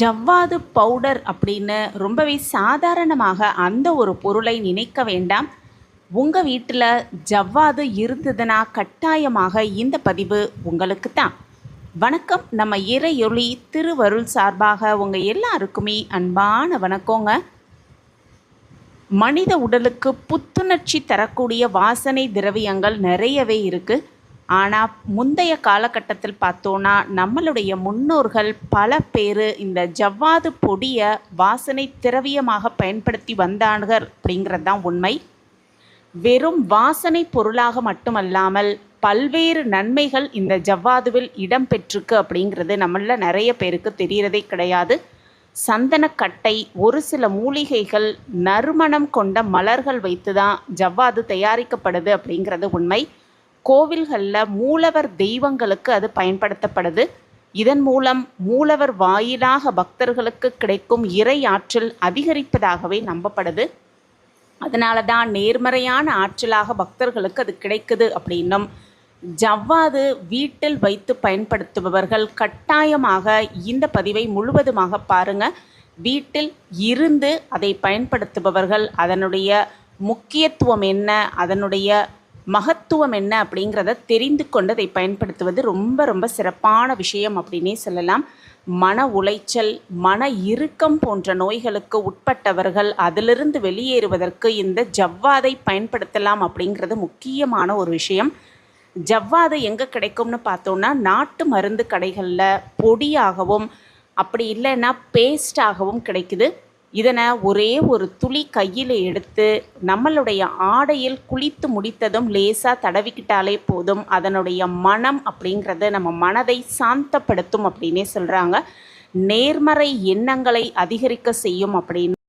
ஜவ்வாது powder அப்படின்னு ரொம்பவே சாதாரணமாக அந்த ஒரு பொருளை நினைக்க வேண்டாம். உங்கள் வீட்டில் ஜவ்வாது இருந்ததுன்னா கட்டாயமாக இந்த பதிவு உங்களுக்கு தான் வணக்கம். நம்ம இறையொளி திருவருள் சார்பாக உங்கள் எல்லாருக்குமே அன்பான வணக்கங்க. மனித உடலுக்கு புத்துணர்ச்சி தரக்கூடிய வாசனை திரவியங்கள் நிறையவே இருக்குது ஆனால் முந்தைய காலகட்டத்தில் பார்த்தோன்னா நம்மளுடைய முன்னோர்கள் பல பேர் இந்த ஜவ்வாது பொடியை வாசனை திரவியமாக பயன்படுத்தி வந்தார்கள் அப்படிங்கிறது தான் உண்மை. வெறும் வாசனை பொருளாக மட்டுமல்லாமல் பல்வேறு நன்மைகள் இந்த ஜவ்வாதுவில் இடம்பெற்றிருக்கு அப்படிங்கிறது நம்மள நிறைய பேருக்கு தெரிகிறதே கிடையாது. சந்தனக்கட்டை ஒரு சில மூலிகைகள் நறுமணம் கொண்ட மலர்கள் வைத்து தான் ஜவ்வாது தயாரிக்கப்படுது அப்படிங்கிறது உண்மை. கோவில்களில் மூலவர் தெய்வங்களுக்கு அது பயன்படுத்தப்படுது. இதன் மூலம் மூலவர் வாயிலாக பக்தர்களுக்கு கிடைக்கும் இறை ஆற்றல் அதிகரிப்பதாகவே நம்பப்படுது. அதனால தான் நேர்மறையான ஆற்றலாக பக்தர்களுக்கு அது கிடைக்குது அப்படின்னும். ஜவ்வாது வீட்டில் வைத்து பயன்படுத்துபவர்கள் கட்டாயமாக இந்த பதிவை முழுவதுமாக பாருங்கள் வீட்டில் இருந்து அதை பயன்படுத்துபவர்கள் அதனுடைய முக்கியத்துவம் என்ன அதனுடைய மகத்துவம் என்ன அப்படிங்கிறத தெரிந்து கொண்டு அதை பயன்படுத்துவது ரொம்ப ரொம்ப சிறப்பான விஷயம் அப்படின்னே சொல்லலாம். மன உளைச்சல் மன இறுக்கம் போன்ற நோய்களுக்கு உட்பட்டவர்கள் அதிலிருந்து வெளியேறுவதற்கு இந்த ஜவ்வாதை பயன்படுத்தலாம் அப்படிங்கிறது முக்கியமான ஒரு விஷயம். ஜவ்வாதை எங்கே கிடைக்கும்னு பார்த்தோன்னா நாட்டு மருந்து கடைகளில் பொடியாகவும் அப்படி இல்லைன்னா பேஸ்டாகவும் கிடைக்குது. இதனை ஒரே ஒரு துளி கையில் எடுத்து நம்மளுடைய ஆடையில் குளித்து முடித்ததும் லேசாக தடவிக்கிட்டாலே போதும். அதனுடைய மனம் அப்படிங்கிறது நம்ம மனதை சாந்தப்படுத்தும் அப்படின்னே சொல்கிறாங்க நேர்மறை எண்ணங்களை அதிகரிக்க செய்யும் அப்படின்னு